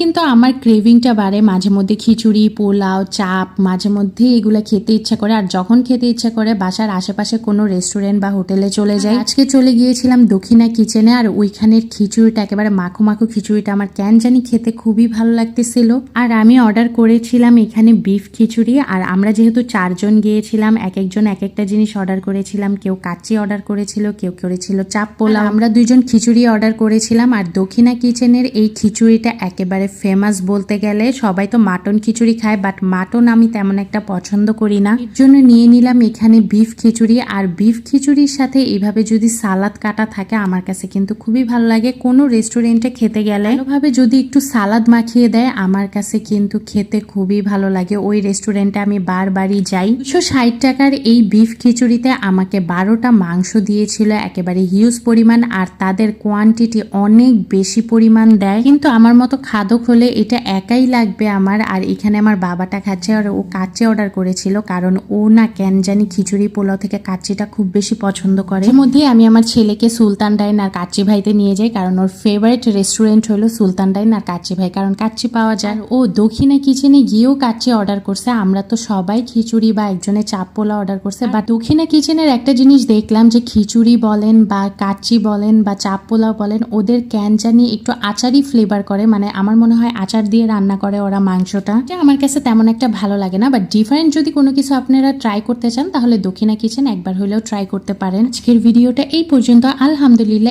কিন্তু আমার ক্রেভিংটা বাড়ে। মাঝে মধ্যে খিচুড়ি পোলাও চাপ মাঝে মধ্যে এগুলো খেতে ইচ্ছা করে। আর যখন খেতে ইচ্ছা করে বাসার আশেপাশে কোনো রেস্টুরেন্ট বা হোটেলে চলে যাই। আজকে চলে গিয়েছিলাম দক্ষিণা কিচেনে আর ওইখানের খিচুড়িটা একেবারে মাখো মাখো খিচুড়িটা আমার কেন জানি খেতে খুবই ভালো লাগতেছিল। আর আমি অর্ডার করেছিলাম এখানে বিফ খিচুড়ি। আর আমরা যেহেতু চারজন গিয়েছিলাম এক একজন এক একটা জিনিস অর্ডার করেছিলাম। কেউ কাচ্চি অর্ডার করেছিল কেউ করেছিল চাপ পোলাও। আমরা দুইজন খিচুড়ি অর্ডার করেছিলাম। আর দক্ষিণা কিচেনের এই খিচুড়িটা একেবারে ফেমাস বলতে গেলে সবাই তো মাটন খিচুড়ি খায় বাট মাটন আমি তেমন একটা পছন্দ করি না। এর জন্য নিয়ে নিলাম এখানে বিফ খিচুড়ি, আর বিফ খিচুড়ির সাথে এইভাবে যদি সালাদ কাটা থাকে, আমার কাছে কিন্তু খুবই ভালো লাগে। কোনো রেস্টুরেন্টে খেতে গেলে ভাবে যদি একটু সালাদ মাখিয়ে দেয়, আমার কাছে কিন্তু খেতে খুবই ভালো লাগে। ওই রেস্টুরেন্টে আমি বারবারই যাই। দুশো ষাট টাকার এই বিফ খিচুড়িতে আমাকে বারোটা মাংস দিয়েছিল, একেবারে হিউজ পরিমাণ, আর তাদের কোয়ান্টিটি অনেক বেশি পরিমাণ দেয়। কিন্তু আমার মতো খাদক হলে এটা একাই লাগবে আমার। আর এখানে আমার বাবাটা খাচ্ছে আর ও কাচ্চি অর্ডার করেছিল কারণ ও না কেন জানি খিচুড়ি পোলাও থেকে কাচ্চিটা খুব বেশি পছন্দ করে। এর মধ্যে আমি আমার ছেলেকে সুলতান ডাইন আর কাচ্চি ভাইতে নিয়ে যাই কারণ ওর ফেভারিট রেস্টুরেন্ট হলো সুলতান ডাইন আর কাচ্চি ভাই কারণ কাচ্চি পাওয়া যায়। ও দক্ষিণা কিচেনে গিয়েও কাচ্চি অর্ডার করছে। আমরা তো সবাই খিচুড়ি বা একজনের চাপ পোলা অর্ডার করছে। বা দক্ষিণা কিচেনের একটা জিনিস দেখলাম যে খিচুড়ি বলেন বা কাচ্চি বলেন বা চাপ পোলাও বলেন, ওদের ক্যান জানি একটু আচারই ফ্লেভার করে। মানে আমার মনে হয় আচার দিয়ে রান্না করে ওরা মাংসটা এটা আমার কাছে তেমন একটা ভালো লাগে না বাট ডিফারেন্ট যদি কোনো কিছু আপনারা ট্রাই করতে চান, তাহলে দক্ষিণা কিচেন একবার হলেও ট্রাই করতে পারেন। আজকের ভিডিওটা এই পর্যন্ত। আলহামদুলিল্লাহ।